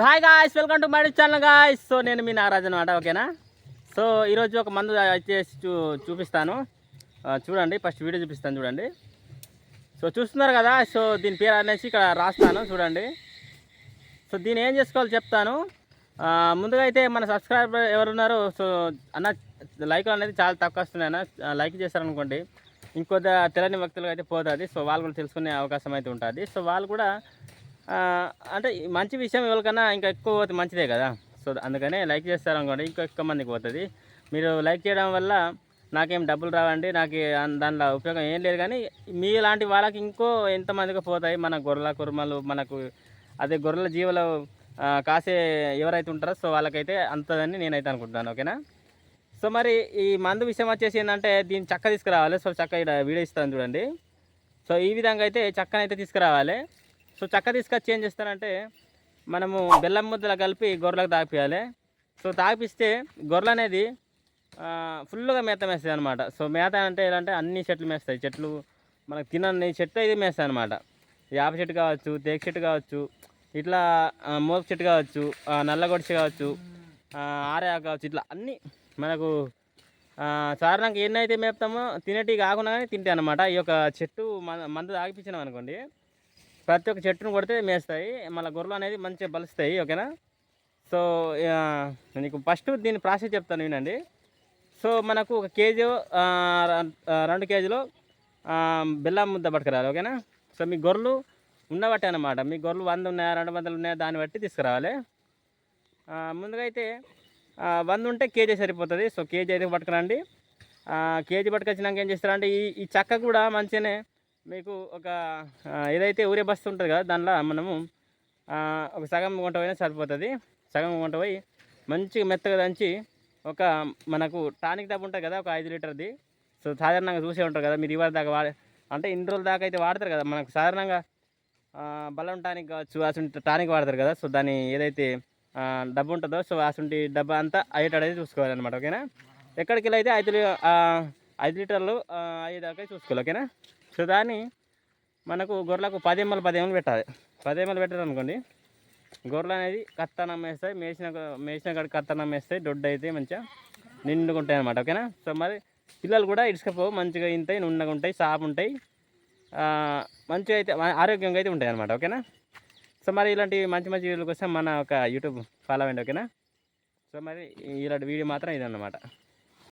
So hi guys welcome to my channel guys so నేను మీ నాగరాజ్ అనమాట ఓకేనా? సో ఈరోజు ఒక మందు వచ్చేసి చూ చూపిస్తాను. చూడండి ఫస్ట్ వీడియో చూపిస్తాను చూడండి. సో చూస్తున్నారు కదా సో దీని పేరు అనేసి ఇక్కడ రాస్తాను చూడండి. సో దీన్ని ఏం చేసుకోవాలో చెప్తాను. ముందుగా అయితే మన సబ్స్క్రైబర్ ఎవరున్నారో సో అన్న లైక్ అనేది చాలా తక్కువ వస్తున్నాయి అన్న లైక్ చేశారనుకోండి ఇంకొద్ది తెలియని వ్యక్తులకు అయితే పోతుంది. సో వాళ్ళు కూడా తెలుసుకునే అవకాశం అయితే ఉంటుంది. సో వాళ్ళు కూడా అంటే మంచి విషయం ఎవరికన్నా ఇంకా ఎక్కువ పోతే మంచిదే కదా. సో అందుకనే లైక్ చేస్తారనుకోండి ఇంకా ఎక్కువ మందికి పోతుంది. మీరు లైక్ చేయడం వల్ల నాకేం డబ్బులు రావండి నాకు దానిలో ఉపయోగం ఏం లేదు కానీ మీ లాంటి వాళ్ళకి ఇంకో ఎంతమందికి పోతాయి? మన గొర్రెల కుర్మలు మనకు అదే గొర్రెల జీవులు కాసే ఎవరైతే ఉంటారో సో వాళ్ళకైతే అంతదని నేనైతే అనుకుంటున్నాను ఓకేనా? సో మరి ఈ మందు విషయం వచ్చేసి ఏంటంటే దీన్ని చక్క తీసుకురావాలి. సో చక్క ఇక్కడ వీడియో ఇస్తాను చూడండి. సో ఈ విధంగా అయితే చక్కనైతే తీసుకురావాలి. సో చక్క తీసుకొచ్చి ఏం చేస్తారంటే మనము బెల్లం ముద్దలు కలిపి గొర్రెలకు తాగిపియాలి. సో తాగిపిస్తే గొర్రెలు అనేది ఫుల్గా మేత మేస్తాయి అనమాట సో మేత అంటే ఎలా అంటే అన్ని చెట్లు మేస్తాయి. చెట్లు మనకు తినని చెట్లు ఇది మేస్తాయి అనమాట యాప చెట్టు కావచ్చు తేక చెట్టు కావచ్చు ఇట్లా ఆ, చెట్టు కావచ్చు నల్లగొడిచి కావచ్చు ఆరే కావచ్చు ఇట్లా అన్నీ మనకు సాధారణంగా ఎన్నైతే మేపుతామో తినేటివి కాకుండా కానీ తింటాయి అనమాట ఈ యొక్క చెట్టు మన మందు తాగిపించినాం అనుకోండి ప్రతి ఒక్క చెట్టును కొడితే మేస్తాయి. మళ్ళీ గొర్రెలు అనేది మంచిగా బలుస్తాయి ఓకేనా? సో నీకు ఫస్ట్ దీని ప్రాసెస్ చెప్తాను వినండి. సో మనకు ఒక కేజీ రెండు కేజీలు బెల్లం ముద్ద పట్టుకురావాలి ఓకేనా? సో మీ గొర్రెలు ఉన్నబట్టే అనమాట మీ గొర్రెలు వంద ఉన్నాయా రెండు వందలు ఉన్నాయా దాన్ని బట్టి తీసుకురావాలి. ముందుగా అయితే వంద ఉంటే కేజీ సరిపోతుంది. సో కేజీ అయితే పట్టుకురండి. కేజీ పట్టుకొచ్చినాక ఏం చేస్తారంటే ఈ ఈ చక్క కూడా మంచిగానే మీకు ఒక ఏదైతే ఊరే బస్సు ఉంటుంది కదా దానిలో మనము ఒక సగం గుంట పోయినా సరిపోతుంది. సగం గుంట పోయి మంచిగా మెత్తగా దంచి ఒక మనకు టానిక్ డబ్బు ఉంటుంది కదా ఒక ఐదు లీటర్ది. సో సాధారణంగా చూసే ఉంటారు కదా మీరు ఇవాళ దాకా వాడే అంటే ఇన్ని రోజుల దాకా అయితే వాడతారు కదా మనకు సాధారణంగా బలం టానిక్ కావచ్చు అసలు టానిక్ వాడతారు కదా సో దాని ఏదైతే డబ్బు ఉంటుందో సో అసలు డబ్బా అంతా అయ్యేటది చూసుకోవాలన్నమాట ఓకేనా? ఎక్కడికి వెళ్ళి అయితే ఐదు ఐదు లీటర్లు అయ్యేదాకా చూసుకోవాలి ఓకేనా? సో దాన్ని మనకు గొర్రెలకు పది ఎంఎల్ పది పెట్టాలి. పది ఎంఎల్ పెట్టారు అనుకోండి గొర్రెలు అనేది కత్తనం వేస్తాయి మేసిన మేసిన కాడ కత్తనం వేస్తాయి దొడ్డు అయితే మంచిగా నిండుగా ఉంటాయి అనమాట ఓకేనా? సో మరి పిల్లలు కూడా ఇసుకపోవు మంచిగా ఇంతాయి నుండగా ఉంటాయి సాపు ఉంటాయి మంచిగా అయితే ఆరోగ్యంగా అయితే ఉంటాయి అనమాట ఓకేనా? సో మరి ఇలాంటి మంచి మంచి వీడియోల కోసం మన ఒక యూట్యూబ్ ఫాలో అవ్వండి ఓకేనా? సో మరి ఇలాంటి వీడియో మాత్రం ఇదన్నమాట.